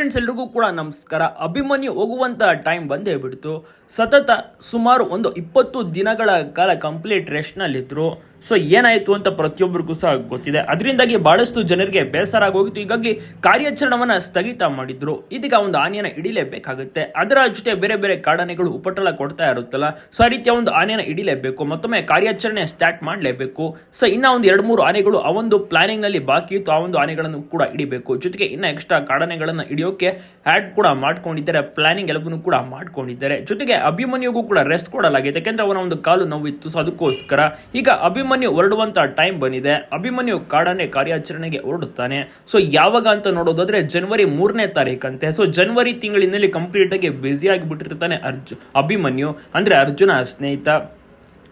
Friends ಎಲ್ರಿಗೂ ಕೂಡ ನಮಸ್ಕಾರ. ಅಭಿಮನ್ಯು ಹೋಗುವಂತ ಟೈಮ್ ಬಂದೇ ಬಿಡ್ತು. ಸತತ ಸುಮಾರು ಒಂದು ಇಪ್ಪತ್ತು ದಿನಗಳ ಕಾಲ ಕಂಪ್ಲೀಟ್ ರೆಸ್ಟ್ನಲ್ಲಿದ್ದರು ಸೊ ಏನಾಯಿತು ಅಂತ ಪ್ರತಿಯೊಬ್ಬರಿಗೂ ಸಹ ಗೊತ್ತಿದೆ. ಅದರಿಂದಾಗಿ ಬಹಳಷ್ಟು ಜನರಿಗೆ ಬೇಸರ ಆಗೋಗಿತ್ತು. ಹೀಗಾಗಿ ಕಾರ್ಯಾಚರಣವನ್ನು ಸ್ಥಗಿತ ಮಾಡಿದ್ರು. ಇದೀಗ ಒಂದು ಆನೆಯನ್ನ ಹಿಡಿಲೇಬೇಕಾಗುತ್ತೆ. ಅದರ ಜೊತೆ ಬೇರೆ ಬೇರೆ ಕಾಡಾನೆಗಳು ಉಪಟಳ ಕೊಡ್ತಾ ಇರುತ್ತಲ್ಲ ಸೊ ಆ ರೀತಿಯ ಒಂದು ಆನೆಯನ್ನ ಹಿಡಿಲೇಬೇಕು. ಮತ್ತೊಮ್ಮೆ ಕಾರ್ಯಾಚರಣೆ ಸ್ಟಾರ್ಟ್ ಮಾಡಲೇಬೇಕು. ಸೊ ಇನ್ನ ಒಂದು ಎರಡು ಮೂರು ಆನೆಗಳು ಆ ಒಂದು ಪ್ಲಾನಿಂಗ್ನಲ್ಲಿ ಬಾಕಿ ಇತ್ತು. ಆ ಒಂದು ಆನೆಗಳನ್ನು ಕೂಡ ಹಿಡಿಬೇಕು. ಜೊತೆಗೆ ಇನ್ನ ಎಕ್ಸ್ಟ್ರಾ ಕಾಡಾನೆಗಳನ್ನ ಹಿಡಿಯೋಕೆ ಆಡ್ ಕೂಡ ಮಾಡ್ಕೊಂಡಿದ್ದಾರೆ. ಪ್ಲಾನಿಂಗ್ ಎಲ್ಲವನ್ನೂ ಕೂಡ ಮಾಡ್ಕೊಂಡಿದ್ದಾರೆ. ಜೊತೆಗೆ ಅಭಿಮನ್ಯುಗೂ ಕೂಡ ರೆಸ್ಟ್ ಕೊಡಲಾಗಿದೆ. ಯಾಕೆಂದ್ರೆ ಅವನ ಒಂದು ಕಾಲು ನೋವಿತ್ತು. ಸೊ ಅದಕ್ಕೋಸ್ಕರ ಈಗ ಅಭಿಮನ್ಯು ಹೊರಡುವಂತ ಟೈಮ್ ಬಂದಿದೆ. ಅಭಿಮನ್ಯು ಕಾಡಾನೆ ಕಾರ್ಯಾಚರಣೆಗೆ ಹೊರಡುತ್ತಾನೆ. ಸೊ ಯಾವಾಗ ಅಂತ ನೋಡೋದಾದ್ರೆ ಜನವರಿ ಮೂರನೇ ತಾರೀಕಂತೆ. ಸೊ ಜನವರಿ ತಿಂಗಳಿನಲ್ಲಿ ಕಂಪ್ಲೀಟ್ ಆಗಿ ಬ್ಯುಸಿ ಆಗಿಬಿಟ್ಟಿರ್ತಾನೆ ಅರ್ಜು, ಅಭಿಮನ್ಯು. ಅಂದ್ರೆ ಅರ್ಜುನ ಸ್ನೇಹಿತ.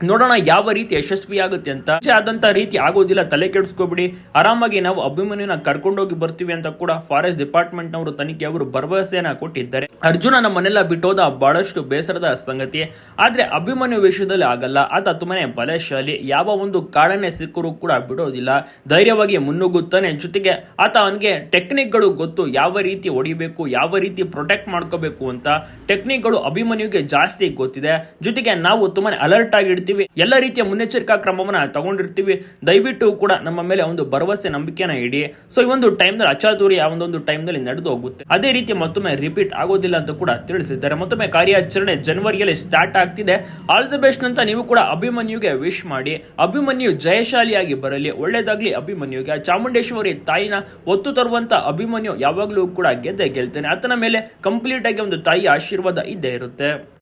ನೋಡೋಣ ಯಾವ ರೀತಿ ಯಶಸ್ವಿ ಆಗುತ್ತೆ ಅಂತ ಆದಂತ ರೀತಿ ಆಗೋದಿಲ್ಲ, ತಲೆ ಕೆಡಿಸ್ಕೋಬಿಡಿ. ಆರಾಮಾಗಿ ನಾವು ಅಭಿಮನ್ಯುನ ಕರ್ಕೊಂಡೋಗಿ ಬರ್ತೀವಿ ಅಂತ ಕೂಡ ಫಾರೆಸ್ಟ್ ಡಿಪಾರ್ಟ್ಮೆಂಟ್ ನವರು ತನಿಖೆ ಅವರು ಭರವಸೆಯನ್ನ ಕೊಟ್ಟಿದ್ದಾರೆ. ಅರ್ಜುನ ನಮ್ಮನ್ನೆಲ್ಲ ಬಿಟ್ಟೋದ ಬಹಳಷ್ಟು ಬೇಸರದ ಸಂಗತಿ. ಆದ್ರೆ ಅಭಿಮನ್ಯು ವಿಷಯದಲ್ಲಿ ಆಗಲ್ಲ. ಆತ ತುಂಬಾನೇ ಬಲಶಾಲಿ. ಯಾವ ಒಂದು ಕಾಡನ್ನೇ ಸಿಕ್ಕರೂ ಕೂಡ ಬಿಡೋದಿಲ್ಲ. ಧೈರ್ಯವಾಗಿ ಮುನ್ನುಗ್ಗುತ್ತಾನೆ. ಜೊತೆಗೆ ಆತ ಅವನಿಗೆ ಟೆಕ್ನಿಕ್ಗಳು ಗೊತ್ತು. ಯಾವ ರೀತಿ ಹೊಡಿಬೇಕು, ಯಾವ ರೀತಿ ಪ್ರೊಟೆಕ್ಟ್ ಮಾಡ್ಕೋಬೇಕು ಅಂತ. ಟೆಕ್ನಿಕ್ಗಳು ಅಭಿಮನ್ಯುಗೆ ಜಾಸ್ತಿ ಗೊತ್ತಿದೆ. ಜೊತೆಗೆ ನಾವು ತುಂಬಾನೇ ಅಲರ್ಟ್ ಆಗಿರ್ತೀವಿ. ಎಲ್ಲ ರೀತಿಯ ಮುನ್ನೆಚ್ಚರಿಕಾ ಕ್ರಮವನ್ನ ತಗೊಂಡಿರ್ತೀವಿ. ದಯವಿಟ್ಟು ಕೂಡ ನಮ್ಮ ಮೇಲೆ ಒಂದು ಭರವಸೆ ನಂಬಿಕೆನ ಇಡಿ. ಸೊ ಈ ಒಂದು ಟೈಮ್ನಲ್ಲಿ ಅಚಾತುರಿ ಆ ಒಂದೊಂದು ಟೈಮ್ನಲ್ಲಿ ನಡೆದು ಹೋಗುತ್ತೆ. ಅದೇ ರೀತಿ ಮತ್ತೊಮ್ಮೆ ರಿಪೀಟ್ ಆಗೋದಿಲ್ಲ ಅಂತ ಕೂಡ ತಿಳಿಸಿದ್ದಾರೆ. ಮತ್ತೊಮ್ಮೆ ಕಾರ್ಯಾಚರಣೆ ಜನವರಿಯಲ್ಲಿ ಸ್ಟಾರ್ಟ್ ಆಗ್ತಿದೆ. ಆಲ್ ದ ಬೆಸ್ಟ್ ಅಂತ ನೀವು ಕೂಡ ಅಭಿಮನ್ಯುಗೆ ವಿಶ್ ಮಾಡಿ. ಅಭಿಮನ್ಯು ಜಯಶಾಲಿಯಾಗಿ ಬರಲಿ. ಒಳ್ಳೇದಾಗ್ಲಿ ಅಭಿಮನ್ಯುಗೆ. ಚಾಮುಂಡೇಶ್ವರಿ ತಾಯಿನ ಒತ್ತು ತರುವಂತ ಅಭಿಮನ್ಯು ಯಾವಾಗಲೂ ಕೂಡ ಗೆದ್ದೆ ಗೆಲ್ತಾನೆ. ಆತನ ಮೇಲೆ ಕಂಪ್ಲೀಟ್ ಆಗಿ ಒಂದು ತಾಯಿ ಆಶೀರ್ವಾದ ಇದ್ದೇ ಇರುತ್ತೆ.